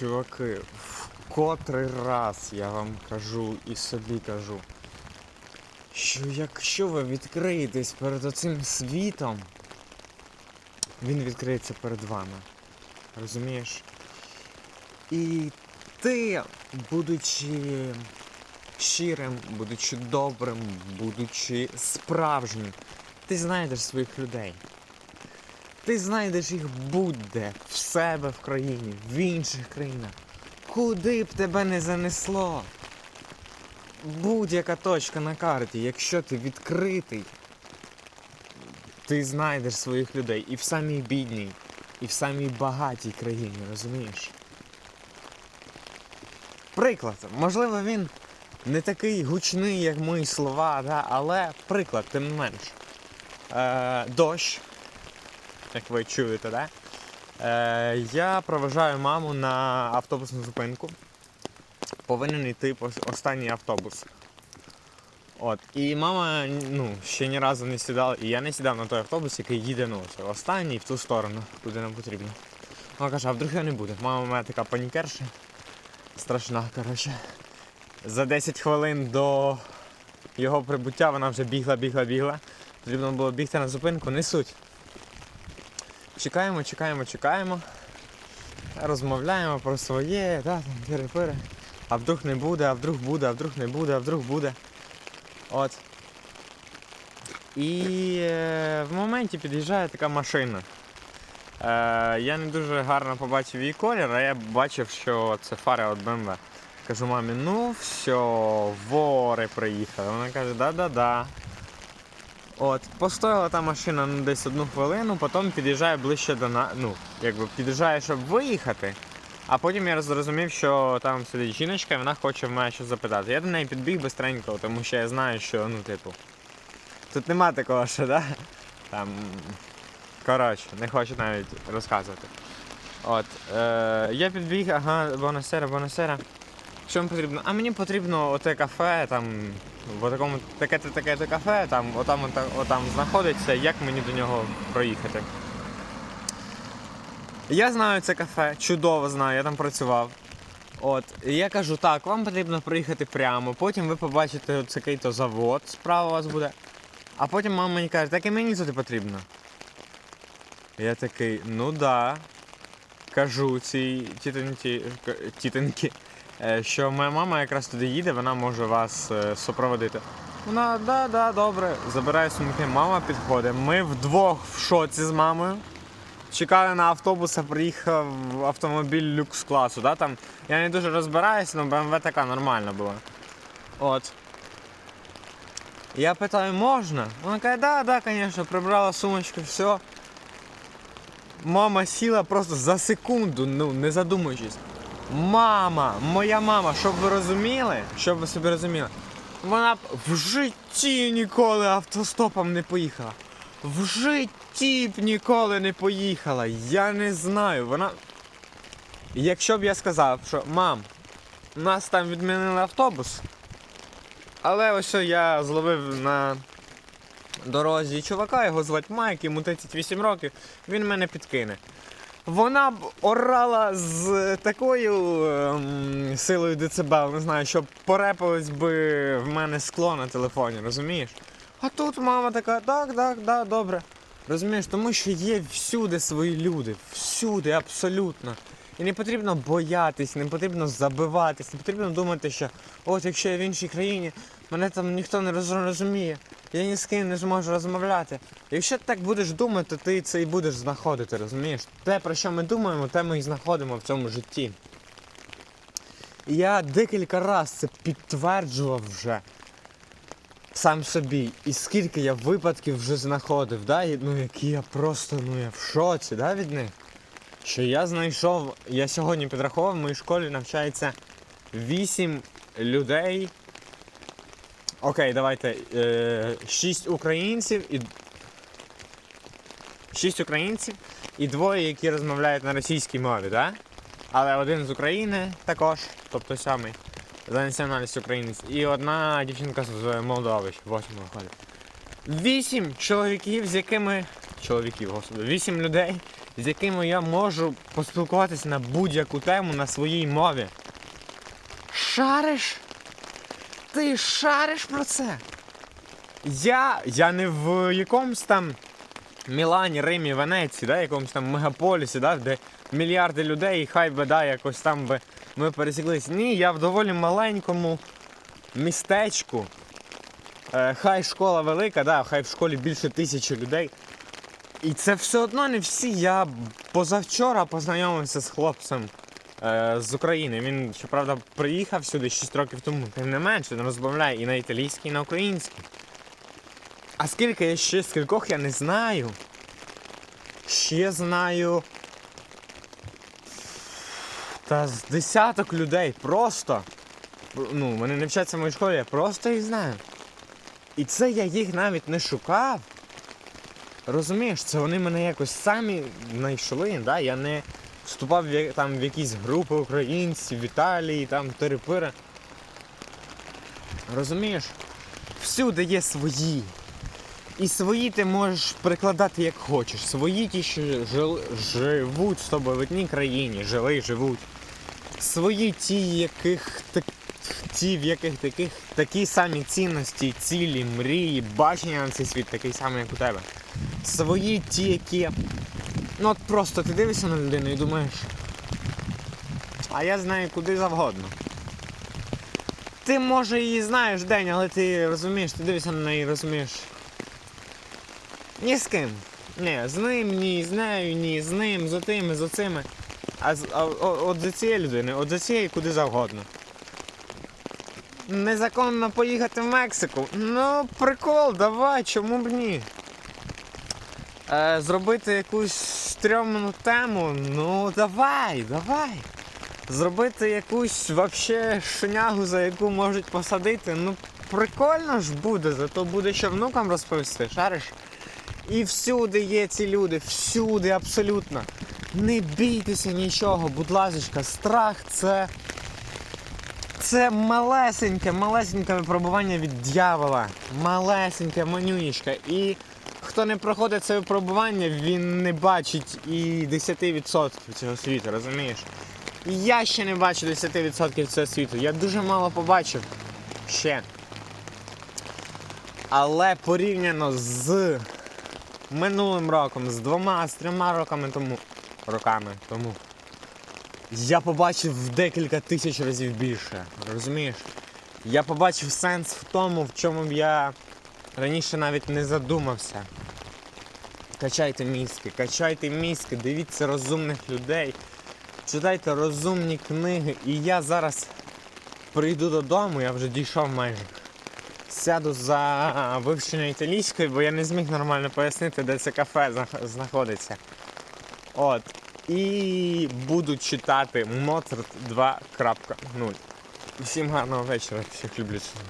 Чуваки, в котрий раз я вам кажу і собі кажу, що якщо ви відкриєтесь перед оцим світом, він відкриється перед вами. Розумієш? І ти, будучи щирим, будучи добрим, будучи справжнім, ти знайдеш своїх людей. Ти знайдеш їх будь-де, в себе в країні, в інших країнах. Куди б тебе не занесло? Будь-яка точка на карті, якщо ти відкритий, ти знайдеш своїх людей і в самій бідній, і в самій багатій країні, розумієш? Приклад, можливо, він не такий гучний, як мої слова, да? але приклад, тим не менш. Е, дощ, як ви чуєте, да? Е, я проважаю маму на автобусну зупинку. Повинен йти останній автобус. От. І мама ну, ще ні разу не сідала, і я не сідав на той автобус, який їде ну, останній в ту сторону, куди нам потрібно. Вона каже, а вдруг я не буде. Мама у мене така панікерша. Страшна, коротше. За 10 хвилин до його прибуття вона вже бігла, бігла, бігла. Потрібно було бігти на зупинку, не суть. Чекаємо, чекаємо, чекаємо. Розмовляємо про своє, да, там пири-пири. А вдруг не буде, а вдруг буде, а вдруг не буде, а вдруг буде. От. І е, в моменті під'їжджає така машина. Е, я не дуже гарно побачив її колір, а я бачив, що це фари від BMW. Кажу мамі, ну все, вори приїхали. Вона каже, да-да-да. От, постояла та машина ну, десь одну хвилину, потім під'їжджає ближче до на... ну, якби під'їжджає, щоб виїхати. А потім я зрозумів, що там сидить жіночка і вона хоче в мене щось запитати. Я до неї підбіг бистренько, тому що я знаю, що, ну, типу, тут нема такого, що, да? Там. Коротше, не хочу навіть розказувати. От. Е, я підбіг, ага, бонасера, бонасера. Що вам потрібно? А мені потрібно оте кафе, там, в такому таке-то таке-то кафе, там, отам, ота- отам знаходиться, як мені до нього проїхати. Я знаю це кафе, чудово знаю, я там працював. От, і я кажу, так, вам потрібно приїхати прямо, потім ви побачите такий-то завод, справа у вас буде. А потім мама мені каже, так і мені туди потрібно. Я такий, ну да. Кажу цій тітоньці, тітоньки, що моя мама якраз туди їде, вона може вас е, супроводити. Вона, да, да, добре, забирає сумки, мама підходить. Ми вдвох в шоці з мамою. Чекаю на автобус, а приїхав автомобіль люкс класу. Да? Там, я не дуже розбираюся, але BMW така нормальна була. От. Я питаю, можна? Вона каже, да, да, звісно, прибрала сумочку, все. Мама сіла просто за секунду, ну не задумуючись. Мама, моя мама, щоб ви розуміли, щоб ви собі розуміли, вона б в житті ніколи автостопом не поїхала. В житті б ніколи не поїхала. Я не знаю. Вона. Якщо б я сказав, що мам, нас там відмінили автобус, але ось я зловив на дорозі чувака, його звати Майк, йому 38 років, він мене підкине. Вона б орала з такою ем, силою децибел, не знаю, щоб порепалось би в мене скло на телефоні, розумієш? А тут мама така, так, так, так, добре. Розумієш, тому що є всюди свої люди, всюди, абсолютно. І не потрібно боятись, не потрібно забиватись, не потрібно думати, що от якщо я в іншій країні, мене там ніхто не роз- розуміє, я ні з ким не зможу розмовляти. Якщо ти так будеш думати, ти це і будеш знаходити, розумієш? Те, про що ми думаємо, те ми і знаходимо в цьому житті. І я декілька разів це підтверджував вже сам собі. І скільки я випадків вже знаходив, да? і, ну які я просто ну я в шоці да, від них. Що я знайшов, я сьогодні підрахував, в моїй школі навчається 8 людей. Окей, давайте. Е, 6 українців і. 6 українців і двоє, які розмовляють на російській мові, да? Але один з України також, тобто сьомий за національністю українець. І одна дівчинка з Молдови, восьмого ходить. Вісім чоловіків, з якими чоловіків, господи, вісім людей, з якими я можу поспілкуватися на будь-яку тему на своїй мові. Шариш? Ти шариш про це? Я, я не в якомусь там Мілані, Римі, Венеції, да, якомусь там мегаполісі, да, де мільярди людей, і хай би да, якось там би ми пересіклись. Ні, я в доволі маленькому містечку. Е, хай школа велика, да, хай в школі більше тисячі людей. І це все одно не всі. Я позавчора познайомився з хлопцем з України. Він, щоправда, приїхав сюди 6 років тому, тим не менше, він розмовляє і на італійській, і на українській. А скільки я ще скількох я не знаю. Ще знаю. Та з десяток людей просто. Ну, вони не вчаться в моїй школі, я просто їх знаю. І це я їх навіть не шукав. Розумієш, це вони мене якось самі знайшли, да? я не вступав там, в якісь групи українців в Італії, там терепири. Розумієш? Всюди є свої. І свої ти можеш прикладати як хочеш. Свої ті, що жил- живуть з тобою в одній країні, жили, живуть. Свої ті, яких так, ті, в яких таких такі самі цінності, цілі, мрії, бачення на цей світ такий самий, як у тебе. Свої ті, які. Ну от просто ти дивишся на людину і думаєш. А я знаю куди завгодно. Ти може її знаєш день, але ти розумієш, ти дивишся на неї розумієш. Ні з ким. Ні, з ним, ні з нею, ні з ним, з отими, з оцими. А, а от за цієї людини, от за цієї куди завгодно. Незаконно поїхати в Мексику. Ну, прикол, давай, чому б ні? Е, зробити якусь стрьомну тему, ну давай, давай. Зробити якусь вообще шнягу, за яку можуть посадити, ну прикольно ж буде, зато буде що внукам розповісти, шариш? І всюди є ці люди, всюди абсолютно. Не бійтеся нічого, будь ласка, страх це. Це малесеньке, малесеньке випробування від дьявола. Малесеньке, манюнічка. І хто не проходить це випробування, він не бачить і 10% цього світу, розумієш? Я ще не бачу 10% цього світу. Я дуже мало побачив ще. Але порівняно з минулим роком, з двома, з трьома роками тому. Роками тому. Я побачив в декілька тисяч разів більше. Розумієш? Я побачив сенс в тому, в чому я раніше навіть не задумався. Качайте мізки, качайте мізки, дивіться розумних людей, читайте розумні книги. І я зараз прийду додому, я вже дійшов майже. Сяду за вивчення італійської, бо я не зміг нормально пояснити, де це кафе знаходиться. От. І буду читати Моцарт 2.0. Всім гарного вечора, всіх люблю. цілую.